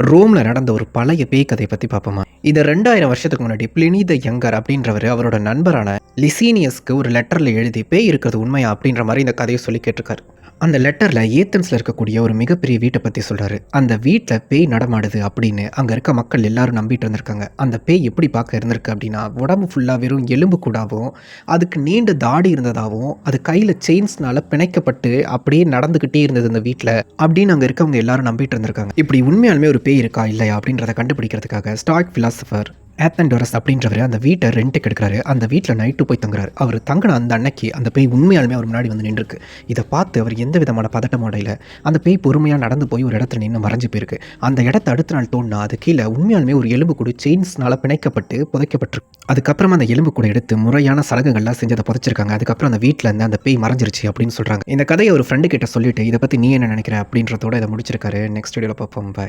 ரோமில் நடந்த ஒரு பழைய பேய் கதையை பற்றி பார்ப்போமா? இந்த ரெண்டாயிரம் வருஷத்துக்கு முன்னாடி பிளினி த யங்கர் அப்படின்றவர் அவரோட நண்பரான லிசீனியஸ்க்கு ஒரு லெட்டரில் எழுதி பேய் இருக்கிறது உண்மையா? அப்படின்ற மாதிரி இந்த கதையை சொல்லி கேட்டிருக்காரு. அந்த லெட்டரில் ஏத்தன்ஸில் இருக்கக்கூடிய ஒரு மிகப்பெரிய வீட்டை பற்றி சொல்கிறாரு அந்த வீட்டில் பேய் நடமாடுது அப்படின்னு அங்கே இருக்க மக்கள் எல்லாரும் நம்பிட்டு இருந்திருக்காங்க. அந்த பேய் எப்படி பார்க்க இருந்திருக்கு அப்படின்னா உடம்பு ஃபுல்லாக வெறும் எலும்பு கூடாவும் அதுக்கு நீண்ட தாடி இருந்ததாகவும் அது கையில் செயின்ஸ்னால பிணைக்கப்பட்டு அப்படியே நடந்துக்கிட்டே இருந்தது அந்த வீட்டில் அப்படின்னு அங்கே இருக்கவங்க எல்லாரும் நம்பிட்டு இருந்திருக்காங்க. இப்படி உண்மையாலுமே ஒரு பேய் இருக்கா இல்லையா அப்படின்றத கண்டுபிடிக்கிறதுக்காக ஸ்டாக் ஃபிலாசபர் ஏத்தன்டோரஸ் அப்படின்றவர் அந்த வீட்டை ரெண்ட்டுக்கு எடுக்கிறாரு. அந்த வீட்டில் நைட்டு போய் தங்குறாரு. அவர் தங்கின அந்த அன்னைக்கு அந்த பேய் உண்மையாலுமே அவர் முன்னாடி வந்து நின்றுருக்கு. இதை பார்த்து அவர் எந்த விதமான பதட்டம் அடையில. அந்த பேய் பொறுமையாக நடந்து போய் ஒரு இடத்துல நின்று மறைஞ்சு போயிருக்கு. அந்த இடத்த அடுத்த நாள் தோணுனா அது கீழே உண்மையாலுமே ஒரு எலும்பு கூடு செயின்ஸ்னால பிணைக்கப்பட்டு புதைக்கப்பட்டிருக்கு. அதுக்கப்புறமா அந்த எலும்பு கூட எடுத்து முறையான சடங்குகள்லாம் செஞ்சு அதை புதைச்சிருக்காங்க. அதுக்கப்புறம் அந்த வீட்டில் இருந்து அந்த பேய் மறைஞ்சிருச்சு அப்படின்னு சொல்கிறாங்க இந்த கதையை ஒரு ஃப்ரெண்டு கிட்ட சொல்லிட்டு இதை பற்றி நீ என்ன நினைக்கிற அப்படின்றதோட இதை முடிச்சிருக்காரு. நெக்ஸ்ட் வீடியோவில் பார்ப்போம். பாய்